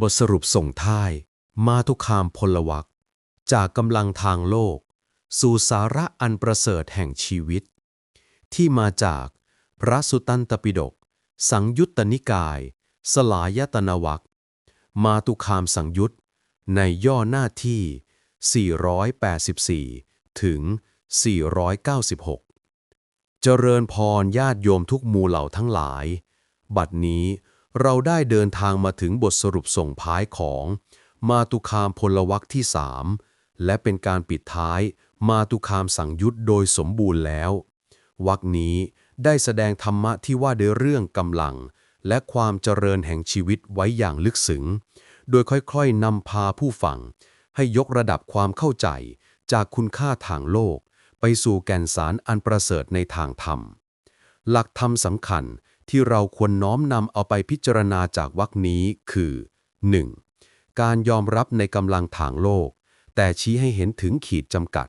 บทสรุปส่งท้าย มาทุกคามพลวักจากกำลังทางโลก สู่สาระอันประเสริฐแห่งชีวิต ที่มาจากพระสุตันตปิฎกสังยุตตนิกาย สลายตนวักมาตุคามสังยุตในย่อหน้าที่ 484 ถึง 496 เจริญพรญาติโยมทุกมูเหล่าทั้งหลาย บัดนี้ เราได้เดินทางมาถึงบทสรุปส่งท้ายของ มาตุคามพลวักที่สามและเป็นการปิดท้าย มาตุคามสังยุตโดยสมบูรณ์แล้ว วักนี้ได้แสดงธรรมะที่ว่าด้วยเรื่องกำลัง และความเจริญแห่งชีวิตไว้อย่างลึกซึ้ง โดยค่อยๆนำพาผู้ฟัง ให้ยกระดับความเข้าใจจากคุณค่าทางโลก ไปสู่แก่นสารอันประเสริฐในทางธรรม หลักธรรมสำคัญ ที่เราควรน้อมนำเอาไปพิจารณาจากวรรคนี้คือ 1. การยอมรับในกำลังทางโลก แต่ชี้ให้เห็นถึงขีดจำกัด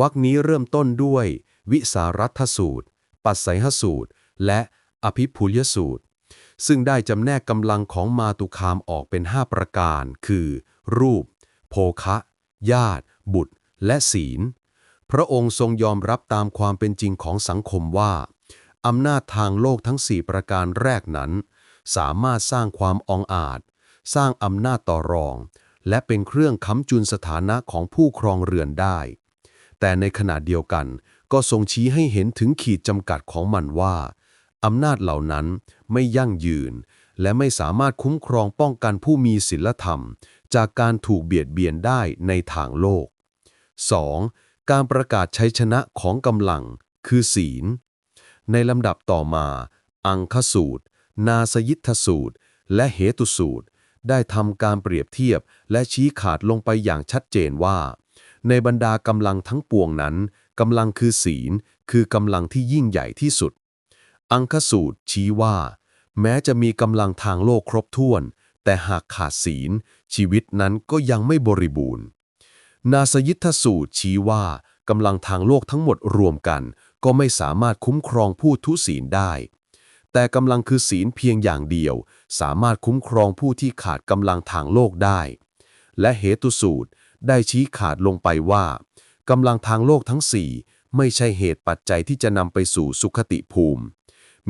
วรรคนี้เริ่มต้นด้วย วิสารัฐสูตร ปัสสัยหสูตร และอภิพุยสูตร ซึ่งได้จำแนกกำลังของมาตุคามออกเป็น 5 ประการ คือ รูป โภคะ ญาติ บุตร และศีล พระองค์ทรงยอมรับตามความเป็นจริงของสังคมว่า อำนาจทางโลกทั้ง 4 ประการแรกนั้น สามารถสร้างความองอาจ สร้างอำนาจต่อรอง และเป็นเครื่องค้ำจุนสถานะของผู้ครองเรือนได้ แต่ในขณะเดียวกันก็ทรงชี้ให้เห็นถึงขีดจำกัดของมันว่า อำนาจเหล่านั้นไม่ยั่งยืน และไม่สามารถคุ้มครองป้องกันผู้มีศีลธรรม จากการถูกเบียดเบียนได้ในทางโลก 2. การประกาศชัยชนะของกำลัง คือศีล ในลำดับต่อมา อังคสูตร นาสยิทธสูตร และเหตุสูตร ได้ทำการเปรียบเทียบและชี้ขาดลงไปอย่างชัดเจนว่า ในบรรดากำลังทั้งปวงนั้นกำลังคือศีล คือกำลังที่ยิ่งใหญ่ที่สุด อังคสูตรชี้ว่า แม้จะมีกำลังทางโลกครบถ้วน แต่หากขาดศีล ชีวิตนั้นก็ยังไม่บริบูรณ์ นาสยิทธสูตรชี้ว่ากำลังทางโลกทั้งหมดรวมกัน ก็ไม่สามารถคุ้มครองผู้ทุศีลได้ แต่กำลังคือศีลเพียงอย่างเดียว สามารถคุ้มครองผู้ที่ขาดกำลังทางโลกได้ และเหตุสูตรได้ชี้ขาดลงไปว่ากำลังทางโลกทั้งสี่ไม่ใช่เหตุปัจจัยที่จะนำไปสู่สุขติภูมิ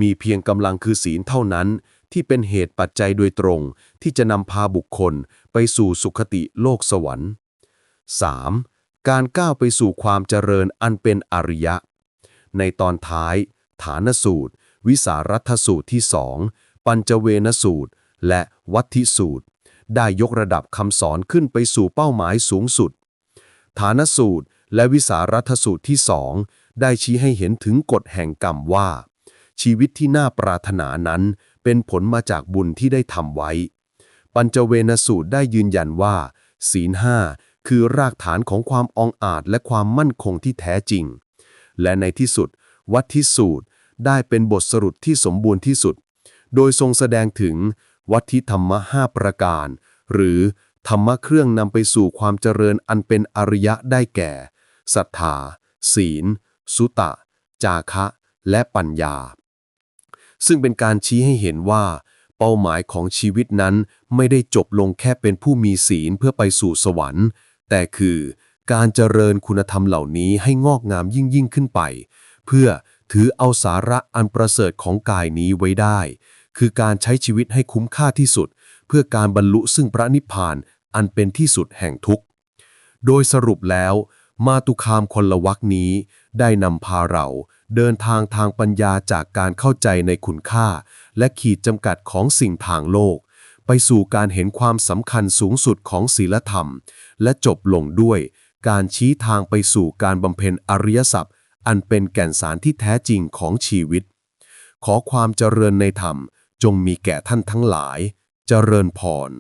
มีเพียงกำลังคือศีลเท่านั้น ที่เป็นเหตุปัจจัยโดยตรง ที่จะนำพาบุคคลไปสู่สุขติโลกสวรรค์ 3. การก้าวไปสู่ความเจริญอันเป็นอริยะ ในตอนท้าย ฐานสูตร วิสารัฐสูตรที่สองปัญจเวนสูตร และวัตถิสูตร ได้ยกระดับคำสอนขึ้นไปสู่เป้าหมายสูงสุด ฐานสูตรและวิสารัฐสูตรที่สองได้ชี้ให้เห็นถึงกฎแห่งกรรมว่า ชีวิตที่น่าปรารถนานั้น เป็นผลมาจากบุญที่ได้ทำไว้ ปัญจเวนสูตรได้ยืนยันว่า ศีลห้าคือรากฐานของความองอาจและความมั่นคงที่แท้จริง และในที่สุด วัตทิสูตรได้เป็นบทสรุปที่สมบูรณ์ที่สุด โดยทรงแสดงถึงวัตถิธรรมะห้าประการ หรือธรรมะเครื่องนำไปสู่ความเจริญอันเป็นอริยะได้แก่ศรัทธา ศีล สุตะ จาคะ และปัญญา ซึ่งเป็นการชี้ให้เห็นว่า เป้าหมายของชีวิตนั้นไม่ได้จบลงแค่เป็นผู้มีศีลเพื่อไปสู่สวรรค์ แต่คือ การเจริญคุณธรรมเหล่านี้ให้งอกงามยิ่งยิ่งขึ้นไป เพื่อถือเอาสาระอันประเสริฐของกายนี้ไว้ได้ คือการใช้ชีวิตให้คุ้มค่าที่สุด เพื่อการบรรลุซึ่งพระนิพพานอันเป็นที่สุดแห่งทุกข์ โดยสรุปแล้ว มาตุคามคนละวักนี้ ได้นำพาเราเดินทางทางปัญญาจากการเข้าใจในคุณค่า และขีดจำกัดของสิ่งทางโลก ไปสู่การเห็นความสำคัญสูงสุดของศีลธรรม และจบลงด้วย การชี้ทางไปสู่การบำเพ็ญอริยสัพอันเป็นแก่นสารที่แท้จริงของชีวิต ขอความเจริญในธรรมจงมีแก่ท่านทั้งหลาย เจริญพร